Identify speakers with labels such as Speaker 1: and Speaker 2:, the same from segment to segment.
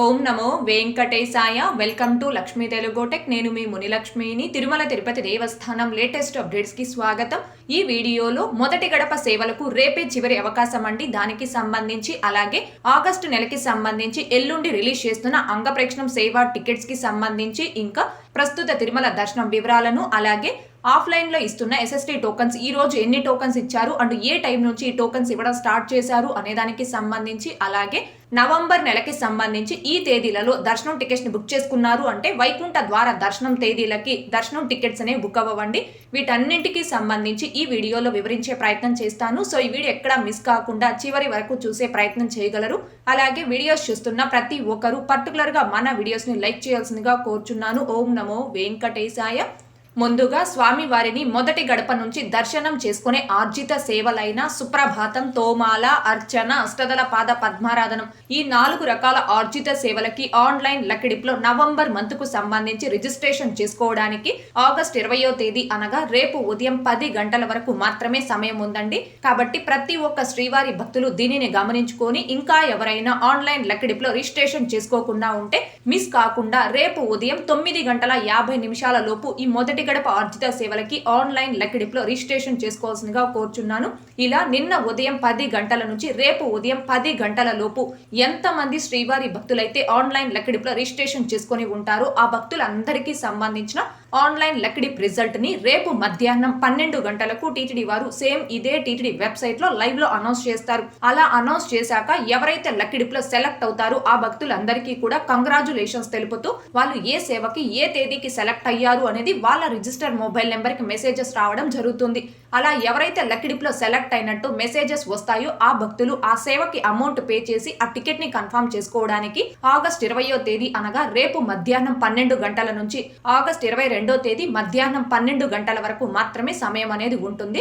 Speaker 1: Om Namo Venkatesaya. Welcome to Lakshmi తెలుగోటెక్ నేను మీ మునిలక్ష్మిని. తిరుమల తిరుపతి దేవస్థానం latest అప్డేట్స్కి స్వాగతం. ఈ వీడియోలో మొదటి గడప సేవలకు రేపే చివరి అవకాశం అండి. దానికి సంబంధించి అలాగే ఆగస్టు నెలకి సంబంధించి ఎల్లుండి రిలీజ్ చేస్తున్న అంగప్రేక్షణం సేవ టికెట్స్కి సంబంధించి ఇంకా ప్రస్తుత తిరుమల దర్శనం వివరాలను అలాగే ఆఫ్లైన్లో ఇస్తున్న ఎస్ఎస్టీ టోకన్స్ ఈ రోజు ఎన్ని టోకన్స్ ఇచ్చారు? అండ్ ఏ టైం నుంచి ఈ టోకన్స్ ఇవ్వడం స్టార్ట్ చేశారు? అనే దానికి సంబంధించి అలాగే నవంబర్ నెలకి సంబంధించి ఈ తేదీలలో దర్శనం టికెట్స్ని బుక్ చేసుకున్నారు. అంటే వైకుంఠ ద్వారా దర్శనం తేదీలకి దర్శనం టికెట్స్ అనేవి బుక్ అవ్వండి వీటన్నింటికి సంబంధించి ఈ వీడియోలో వివరించే ప్రయత్నం చేస్తాను. సో ఈ వీడియో ఎక్కడా మిస్ కాకుండా చివరి వరకు చూసే ప్రయత్నం చేయగలరు. అలాగే వీడియోస్ చూస్తున్న ప్రతి ఒక్కరు పర్టికులర్గా మన వీడియోస్ని లైక్ చేయాల్సిందిగా కోరుచున్నాను. ఓం నమో వెంకటేశాయ. ముందుగా స్వామివారిని మొదటి గడప నుంచి దర్శనం చేసుకునే ఆర్జిత సేవలైన సుప్రభాతం తోమాల అర్చన అష్టదల పాద పద్మారాధనం ఈ నాలుగు రకాల ఆర్జిత సేవలకి ఆన్లైన్ లకిడిప్లో నవంబర్ మంత్కు సంబంధించి రిజిస్ట్రేషన్ చేసుకోవడానికి ఆగస్ట్ ఇరవయో తేదీ అనగా రేపు ఉదయం పది గంటల వరకు మాత్రమే సమయం ఉందండి. కాబట్టి ప్రతి ఒక్క శ్రీవారి భక్తులు దీనిని గమనించుకొని ఇంకా ఎవరైనా ఆన్లైన్ లకిడిప్లో రిజిస్ట్రేషన్ చేసుకోకుండా ఉంటే మిస్ కాకుండా రేపు ఉదయం తొమ్మిది గంటల యాభై నిమిషాల లోపు ఈ మొదటి గడప ఆర్జిత సేవలకి ఆన్లైన్ లెక్కడిపులో రిజిస్ట్రేషన్ చేసుకోవాల్సిందిగా కోరుచున్నాను. ఇలా నిన్న ఉదయం పది గంటల నుంచి రేపు ఉదయం పది గంటల లోపు ఎంతమంది శ్రీవారి భక్తులైతే ఆన్లైన్ లెక్కడిపులో రిజిస్ట్రేషన్ చేసుకొని ఉంటారో ఆ భక్తులందరికీ సంబంధించిన ఆన్లైన్ లెక్కడిప్ రిజల్ట్ని రేపు మధ్యాహ్నం పన్నెండు గంటలకు టీటీడీ వారు సేమ్ ఇదే టీటీడీ వెబ్సైట్లో లైవ్లో అనౌన్స్ చేస్తారు. అలా అనౌన్స్ చేశాక ఎవరైతే లక్కిడిప్లో సెలెక్ట్ అవుతారో ఆ భక్తులందరికీ కూడా కంగ్రాచులేషన్స్ తెలుపుతూ వాళ్ళు ఏ సేవకి ఏ తేదీకి సెలెక్ట్ అయ్యారు అనేది వాళ్ళ రిజిస్టర్ మొబైల్ నెంబర్కి మెసేజెస్ రావడం జరుగుతుంది. అలా ఎవరైతే లక్కిడిప్లో సెలెక్ట్ అయినట్టు మెసేజెస్ వస్తాయో ఆ భక్తులు ఆ సేవకి అమౌంట్ పే చేసి ఆ టికెట్ని కన్ఫర్మ్ చేసుకోవడానికి ఆగస్ట్ ఇరవయో తేదీ అనగా రేపు మధ్యాహ్నం పన్నెండు గంటల నుంచి ఆగస్ట్ ఇరవై రెండో తేదీ మధ్యాహ్నం పన్నెండు గంటల వరకు మాత్రమే సమయం అనేది ఉంటుంది.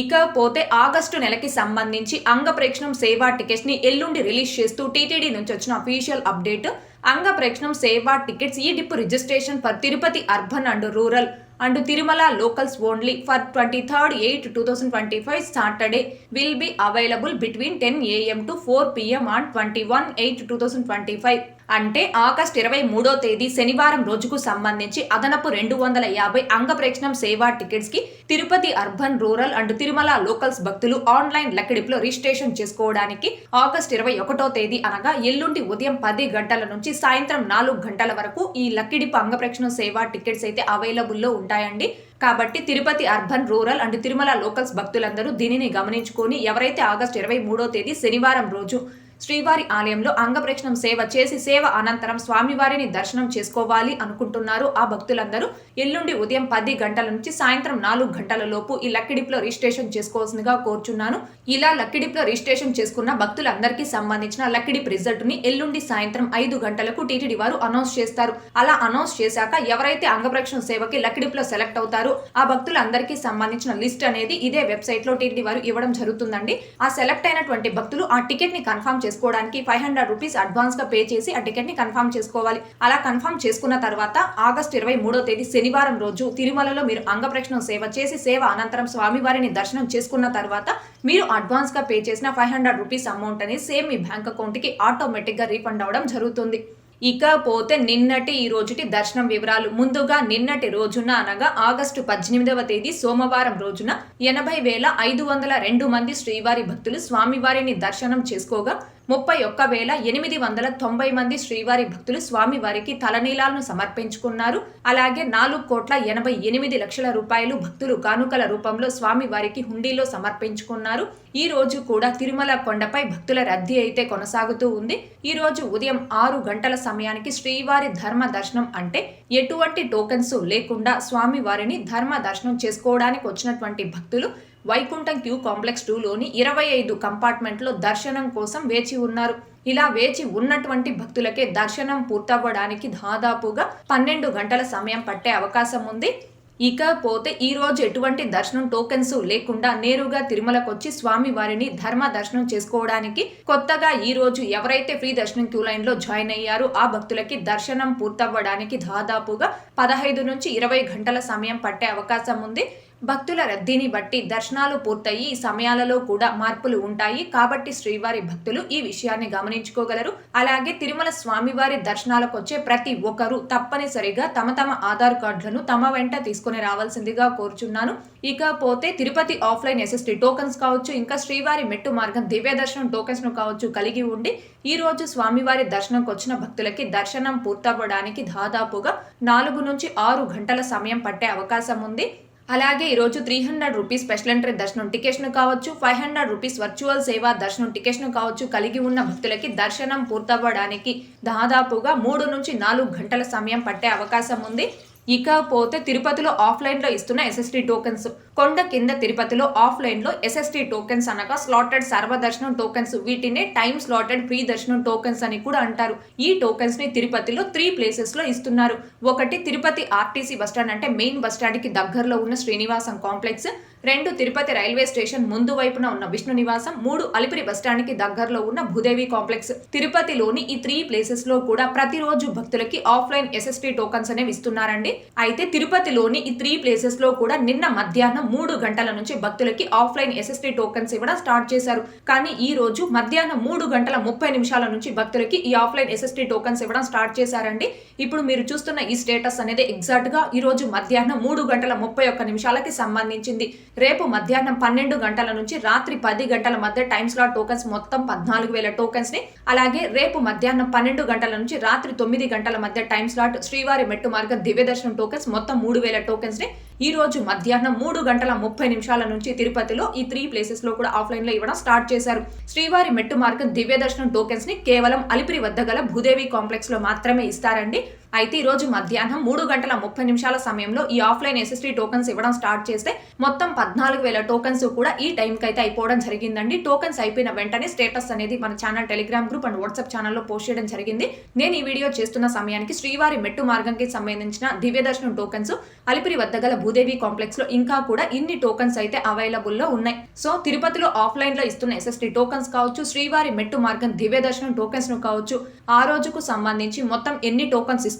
Speaker 1: ఇకపోతే ఆగస్టు నెలకి సంబంధించి అంగప్రేక్షణం సేవా టికెట్స్ని ఎల్లుండి రిలీజ్ చేస్తూ టీటీడీ నుంచి వచ్చిన అఫీషియల్ అప్డేట్. అంగప్రేక్షణం సేవా tickets e dip registration for Tirupati urban and rural and Tirumala locals only for twenty third eight two thousand twenty five Saturday will be available between ten AM to four PM on twenty one eight two thousand twenty five అంటే August ఇరవై మూడో తేదీ శనివారం రోజుకు సంబంధించి అదనపు రెండు వందల యాభై అంగప్రేక్షణం సేవా టికెట్స్కి Tirupati urban rural and Tirumala locals భక్తులు ఆన్లైన్ లెక్కడిపులో రిజిస్ట్రేషన్ చేసుకోవడానికి ఆగస్ట్ ఇరవై ఒకటో తేదీ అనగా ఎల్లుండి ఉదయం పది గంటల నుంచి సాయంత్రం నాలుగు గంటల వరకు ఈ లక్కిడిపు అంగప్రేక్షణ సేవా టికెట్స్ అయితే అవైలబుల్లో ఉంటాయండి. కాబట్టి Tirupati urban rural and Tirumala locals భక్తులందరూ దీనిని గమనించుకొని ఎవరైతే ఆగస్ట్ ఇరవై మూడో తేదీ శనివారం రోజు శ్రీవారి ఆలయంలో అంగప్రక్షణం సేవ చేసి సేవ అనంతరం స్వామివారిని దర్శనం చేసుకోవాలి అనుకుంటున్నారు. ఆ భక్తులందరూ ఎల్లుండి ఉదయం పది గంటల నుంచి సాయంత్రం నాలుగు గంటల లోపు ఈ లక్కిడిప్లో రిజిస్ట్రేషన్ చేసుకోవాల్సిందిగా కోరుచున్నాను. ఇలా లక్కిడిప్లో రిజిస్ట్రేషన్ చేసుకున్న భక్తులందరికీ సంబంధించిన లక్కిడిప్ రిజల్ట్ని ఎల్లుండి సాయంత్రం ఐదు గంటలకు టీటీడీ వారు అనౌన్స్ చేస్తారు. అలా అనౌన్స్ చేశాక ఎవరైతే అంగప్రక్షణ సేవకి లక్కిడిప్లో సెలెక్ట్ అవుతారో ఆ భక్తులందరికీ సంబంధించిన లిస్ట్ అనేది ఇదే వెబ్సైట్లో టీటీడీ వారు ఇవ్వడం జరుగుతుందండి. ఆ సెలెక్ట్ అయినటువంటి భక్తులు ఆ టికెట్ని కన్ఫర్మ్ చేసుకోవడానికి ఫైవ్ హండ్రెడ్ రూపీస్ అడ్వాన్స్గా పే చేసి ఆ టికెట్ని కన్ఫర్మ్ చేసుకోవాలి. అలా కన్ఫర్మ్ చేసుకున్న తర్వాత ఆగస్ట్ ఇరవై మూడో తేదీ శనివారం రోజు తిరుమలలో మీరు అంగప్రక్షణ సేవ చేసి సేవ అనంతరం స్వామివారిని దర్శనం చేసుకున్న తర్వాత మీరు అడ్వాన్స్గా పే చేసిన ఫైవ్ హండ్రెడ్ రూపీస్ అమౌంట్ అనేది సేమ్ మీ బ్యాంక్ అకౌంట్కి ఆటోమేటిక్గా రీఫండ్ అవడం జరుగుతుంది. ఇకపోతే నిన్నటి ఈ రోజుటి దర్శనం వివరాలు. ముందుగా నిన్నటి రోజున అనగా ఆగస్టు పద్దెనిమిదవ తేదీ సోమవారం రోజున ఎనభై వేల ఐదు వందల రెండు మంది శ్రీవారి భక్తులు స్వామివారిని దర్శనం చేసుకోగా ముప్పై ఒక్క వేల ఎనిమిది వందల తొంభై మంది శ్రీవారి భక్తులు స్వామివారికి తలనీలాలను సమర్పించుకున్నారు. అలాగే నాలుగు కోట్ల ఎనభై ఎనిమిది లక్షల రూపాయలు భక్తులు కానుకల రూపంలో స్వామివారికి హుండీలో సమర్పించుకున్నారు. ఈ రోజు కూడా తిరుమల కొండపై భక్తుల రద్దీ అయితే కొనసాగుతూ ఉంది. ఈ రోజు ఉదయం ఆరు గంటల సమయానికి శ్రీవారి ధర్మ దర్శనం అంటే ఎటువంటి టోకెన్స్ లేకుండా స్వామివారిని ధర్మ దర్శనం చేసుకోవడానికి వచ్చినటువంటి భక్తులు వైకుంఠం క్యూ కాంప్లెక్స్ టూలోని ఇరవై ఐదు కంపార్ట్మెంట్లో దర్శనం కోసం వేచి ఉన్నారు. ఇలా వేచి ఉన్నటువంటి భక్తులకే దర్శనం పూర్తవ్వడానికి దాదాపుగా పన్నెండు గంటల సమయం పట్టే అవకాశం ఉంది. ఇకపోతే ఈ రోజు ఎటువంటి దర్శనం టోకెన్స్ లేకుండా నేరుగా తిరుమలకొచ్చి స్వామి వారిని ధర్మ దర్శనం చేసుకోవడానికి కొత్తగా ఈ రోజు ఎవరైతే ఫ్రీ దర్శనం క్యూ లైన్లో జాయిన్ అయ్యారో ఆ భక్తులకి దర్శనం పూర్తవ్వడానికి దాదాపుగా పదహైదు నుంచి ఇరవై గంటల సమయం పట్టే అవకాశం ఉంది. భక్తుల రద్దీని బట్టి దర్శనాలు పూర్తయి ఈ సమయాలలో కూడా మార్పులు ఉంటాయి. కాబట్టి శ్రీవారి భక్తులు ఈ విషయాన్ని గమనించుకోగలరు. అలాగే తిరుమల స్వామివారి దర్శనాలకు వచ్చే ప్రతి ఒక్కరూ తప్పనిసరిగా తమ తమ ఆధార్ కార్డులను తమ వెంట తీసుకుని రావాల్సిందిగా కోరుచున్నాను. ఇకపోతే తిరుపతి ఆఫ్లైన్ ఎస్ఎస్టీ టోకన్స్ కావచ్చు ఇంకా శ్రీవారి మెట్టు మార్గం దివ్య దర్శనం టోకన్స్ను కావచ్చు కలిగి ఉండి ఈ రోజు స్వామివారి దర్శనంకు వచ్చిన భక్తులకి దర్శనం పూర్తవ్వడానికి దాదాపుగా నాలుగు నుంచి ఆరు గంటల సమయం పట్టే అవకాశం ఉంది. అలాగే ఈరోజు three hundred rupees special entry దర్శనం టికెట్ను కావచ్చు ఫైవ్ హండ్రెడ్ రూపీస్ వర్చువల్ సేవా దర్శనం టికెట్ను కావచ్చు కలిగి ఉన్న భక్తులకి దర్శనం పూర్తవ్వడానికి దాదాపుగా మూడు నుంచి నాలుగు గంటల సమయం పట్టే అవకాశం ఉంది. ఇకపోతే తిరుపతిలో ఆఫ్లైన్లో ఇస్తున్న ఎస్ఎస్టీ టోకెన్స్ కొండ కింద తిరుపతిలో ఆఫ్లైన్లో ఎస్ఎస్టీ టోకెన్స్ అనగా స్లాటెడ్ సర్వదర్శనం టోకెన్స్ వీటినే టైం స్లాటెడ్ ఫ్రీ దర్శనం టోకెన్స్ అని కూడా అంటారు. ఈ టోకెన్స్ని తిరుపతిలో త్రీ ప్లేసెస్లో ఇస్తున్నారు. ఒకటి తిరుపతి ఆర్టీసీ బస్టాండ్ అంటే మెయిన్ బస్టాండ్కి దగ్గరలో ఉన్న శ్రీనివాసం కాంప్లెక్స్ రెండు తిరుపతి రైల్వే స్టేషన్ ముందు వైపున ఉన్న విష్ణు నివాసం. మూడు అలిపిరి బస్టాండ్కి దగ్గరలో ఉన్న భూదేవి కాంప్లెక్స్ తిరుపతిలోని ఈ త్రీ ప్లేసెస్లో కూడా ప్రతిరోజు భక్తులకి ఆఫ్లైన్ ఎస్ఎస్టీ టోకన్స్ అనేవి ఇస్తున్నారండి. అయితే తిరుపతిలోని ఈ త్రీ ప్లేసెస్లో కూడా నిన్న మధ్యాహ్నం మూడు గంటల నుంచి భక్తులకి ఆఫ్లైన్ ఎస్ఎస్టీ టోకన్స్ ఇవ్వడం స్టార్ట్ చేశారు. కానీ ఈ రోజు మధ్యాహ్నం మూడు గంటల ముప్పై నిమిషాల నుంచి భక్తులకి ఈ ఆఫ్లైన్ ఎస్ఎస్టీ టోకన్స్ ఇవ్వడం స్టార్ట్ చేశారండి. ఇప్పుడు మీరు చూస్తున్న ఈ స్టేటస్ అనేది ఎగ్జాక్ట్గా ఈ రోజు మధ్యాహ్నం మూడు గంటల ముప్పై ఒక్క నిమిషాలకి సంబంధించింది. రేపు మధ్యాహ్నం పన్నెండు గంటల నుంచి రాత్రి పది గంటల మధ్య టైం స్లాట్ టోకన్స్ మొత్తం పద్నాలుగు వేల టోకన్స్ని అలాగే రేపు మధ్యాహ్నం పన్నెండు గంటల నుంచి రాత్రి తొమ్మిది గంటల మధ్య టైం స్లాట్ శ్రీవారి మెట్టు మార్గ దివ్యదర్శనం టోకన్స్ మొత్తం మూడు వేల టోకన్స్ని ఈ రోజు మధ్యాహ్నం మూడు గంటల ముప్పై నిమిషాల నుంచి తిరుపతిలో ఈ త్రీ ప్లేసెస్లో కూడా ఆఫ్లైన్లో ఇవ్వడం స్టార్ట్ చేశారు. శ్రీవారి మెట్టు మార్గం దివ్య దర్శనం టోకెన్స్ని కేవలం అలిపిరి వద్ద గల భూదేవి కాంప్లెక్స్లో మాత్రమే ఇస్తారండి. అయితే ఈ రోజు మధ్యాహ్నం మూడు గంటల ముప్పై నిమిషాల సమయంలో ఈ ఆఫ్లైన్ ఎస్ఎస్టీ టోకన్స్ ఇవ్వడం స్టార్ట్ చేస్తే మొత్తం పద్నాలుగు వేల టోకన్స్ కూడా ఈ టైంకి అయితే అయిపోవడం జరిగిందండి. టోకన్స్ అయిపోయిన వెంటనే స్టేటస్ అనేది మన channel Telegram group and WhatsApp ఛానల్లో పోస్ట్ చేయడం జరిగింది. నేను ఈ వీడియో చేస్తున్న సమయానికి శ్రీవారి మెట్టు మార్గంకి సంబంధించిన దివ్య దర్శనం టోకన్స్ అలిపిరి వద్ద గల భూదేవి కాంప్లెక్స్లో ఇంకా కూడా ఇన్ని టోకన్స్ అయితే అవైలబుల్లో ఉన్నాయి. సో తిరుపతిలో ఆఫ్లైన్లో ఇస్తున్న ఎస్ఎస్టీ టోకన్స్ కావచ్చు శ్రీవారి మెట్టు మార్గం దివ్య దర్శనం టోకన్స్ను కావచ్చు ఆ రోజుకు సంబంధించి మొత్తం ఎన్ని టోకన్స్ ఇస్తున్నారు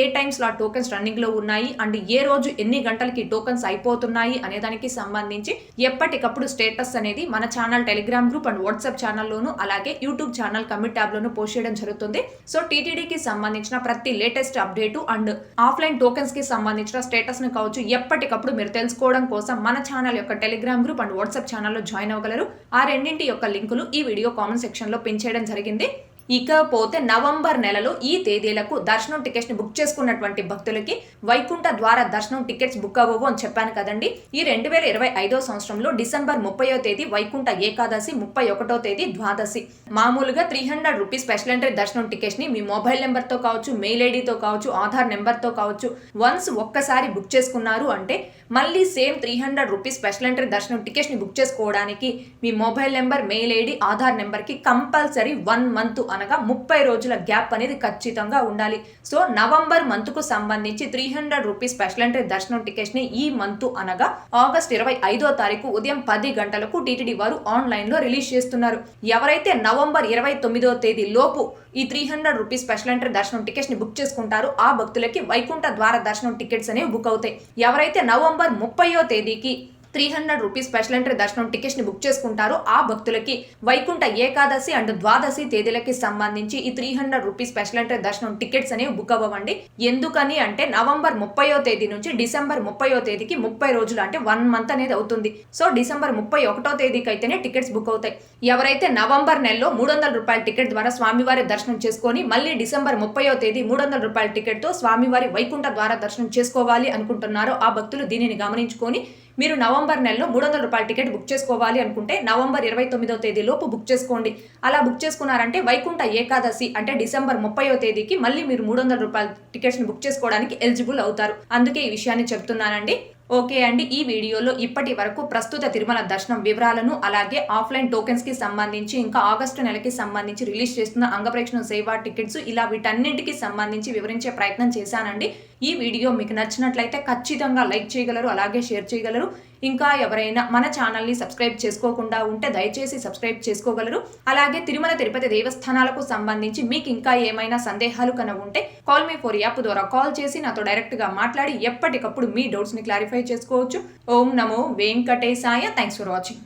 Speaker 1: ఏ టైమ్ స్లాట్ టోకెన్స్ రన్నింగ్లో ఉన్నాయి? అండ్ ఏ రోజు ఎన్ని గంటలకి టోకెన్స్ అయిపోతున్నాయి? అనే దానికి సంబంధించి ఎప్పటికప్పుడు స్టేటస్ అనేది మన channel Telegram group and WhatsApp ఛానల్లోను అలాగే యూట్యూబ్ ఛానల్ కమిట్ ట్యాబ్ లోను పోస్ట్ చేయడం జరుగుతుంది. సో టీటీడీకి సంబంధించిన ప్రతి లేటెస్ట్ అప్డేట్ అండ్ ఆఫ్లైన్ టోకెన్స్కి సంబంధించిన స్టేటస్ను కావచ్చు ఎప్పటికప్పుడు మీరు తెలుసుకోవడం కోసం మన ఛానల్ యొక్క టెలిగ్రామ్ గ్రూప్ అండ్ వాట్సాప్ ఛానల్లో జాయిన్ అవ్వగలరు. ఆ రెండింటి యొక్క లింకులు ఈ వీడియో కామెంట్ సెక్షన్లో పిన్ చేయడం జరిగింది. ఇకపోతే నవంబర్ నెలలో ఈ తేదీలకు దర్శనం టికెట్స్ని బుక్ చేసుకున్నటువంటి భక్తులకి వైకుంఠ ద్వారా దర్శనం టికెట్స్ బుక్ అవ్వవు అని చెప్పాను కదండి. ఈ రెండు వేల ఇరవై ఐదో సంవత్సరంలో డిసెంబర్ ముప్పయో తేదీ వైకుంఠ ఏకాదశి ముప్పై ఒకటో తేదీ ద్వాదశి. మామూలుగా three hundred rupees special entry దర్శనం టికెట్స్ని మీ మొబైల్ నెంబర్తో కావచ్చు మెయిల్ ఐడితో కావచ్చు ఆధార్ నెంబర్తో కావచ్చు వన్స్ ఒక్కసారి బుక్ చేసుకున్నారు అంటే మళ్ళీ same three hundred rupees special entry దర్శనం టికెట్స్ని బుక్ చేసుకోవడానికి మీ mobile number mail ID Aadhaar నెంబర్కి కంపల్సరీ వన్ మంత్ అనగా ముప్పై రోజుల గ్యాప్ అనేది ఖచ్చితంగా ఉండాలి. సో నవంబర్ మంత్కు సంబంధించి three hundred rupees special entry దర్శనం టికెట్స్ని ఈ మంత్ అనగా ఆగస్ట్ ఇరవై ఐదో తారీఖు ఉదయం పది గంటలకు టీటీడీ వారు ఆన్లైన్లో రిలీజ్ చేస్తున్నారు. ఎవరైతే నవంబర్ ఇరవై తొమ్మిదో తేదీ లోపు ఈ three hundred rupees special entry దర్శనం టికెట్స్ని బుక్ చేసుకుంటారో ఆ భక్తులకి వైకుంఠ ద్వార దర్శనం టికెట్స్ అనేవి బుక్ అవుతాయి. ఎవరైతే నవంబర్ ముప్పయో తేదీకి three hundred rupees special entry దర్శనం టికెట్స్ని బుక్ చేసుకుంటారో. ఆ భక్తులకి వైకుంఠ ఏకాదశి అండ్ ద్వాదశి తేదీలకి సంబంధించి ఈ three hundred rupees special entry దర్శనం టికెట్స్ అనేవి బుక్ అవ్వండి ఎందుకని అంటే నవంబర్ ముప్పయో తేదీ నుంచి డిసెంబర్ ముప్పయో తేదీకి ముప్పై రోజులు అంటే వన్ మంత్ అనేది అవుతుంది. సో డిసెంబర్ ముప్పై ఒకటో తేదీకి అయితేనే టికెట్స్ బుక్ అవుతాయి. ఎవరైతే నవంబర్ నెలలో మూడు వందల రూపాయల టికెట్ ద్వారా స్వామివారి దర్శనం చేసుకొని మళ్ళీ డిసెంబర్ ముప్పయో తేదీ మూడు వందల రూపాయల టికెట్తో స్వామివారి వైకుంఠ ద్వారా దర్శనం చేసుకోవాలి అనుకుంటున్నారో ఆ భక్తులు దీనిని గమనించుకొని మీరు నవంబర్ నెలలో మూడు వందల రూపాయల టికెట్ బుక్ చేసుకోవాలి అనుకుంటే నవంబర్ ఇరవై తొమ్మిదో తేదీ లోపు బుక్ చేసుకోండి. అలా బుక్ చేసుకున్నారంటే వైకుంఠ ఏకాదశి అంటే డిసెంబర్ ముప్పయో తేదీకి మళ్ళీ మీరు మూడు వందల రూపాయల టికెట్స్ని బుక్ చేసుకోవడానికి ఎలిజిబుల్ అవుతారు. అందుకే ఈ విషయాన్ని చెప్తున్నానండి. ఓకే అండి ఈ వీడియోలో ఇప్పటి వరకు ప్రస్తుత తిరుమల దర్శనం వివరాలను అలాగే ఆఫ్లైన్ టోకెన్స్కి సంబంధించి ఇంకా ఆగస్టు నెలకి సంబంధించి రిలీజ్ చేస్తున్న అంగప్రేక్షణ సేవా టికెట్స్ ఇలా వీటన్నింటికి సంబంధించి వివరించే ప్రయత్నం చేశానండి. ఈ వీడియో మీకు నచ్చినట్లయితే ఖచ్చితంగా లైక్ చేయగలరు అలాగే షేర్ చేయగలరు. ఇంకా ఎవరైనా మన ఛానల్ని సబ్స్క్రైబ్ చేసుకోకుండా ఉంటే దయచేసి సబ్స్క్రైబ్ చేసుకోగలరు. అలాగే తిరుమల తిరుపతి దేవస్థానాలకు సంబంధించి మీకు ఇంకా ఏమైనా సందేహాలు కన ఉంటే కాల్ మీ ఫోర్ యాప్ ద్వారా కాల్ చేసి నాతో డైరెక్ట్గా మాట్లాడి ఎప్పటికప్పుడు మీ డౌట్స్ని క్లారిఫై చేసుకోవచ్చు. ఓం నమో వెంకటేశాయ. Thanks for watching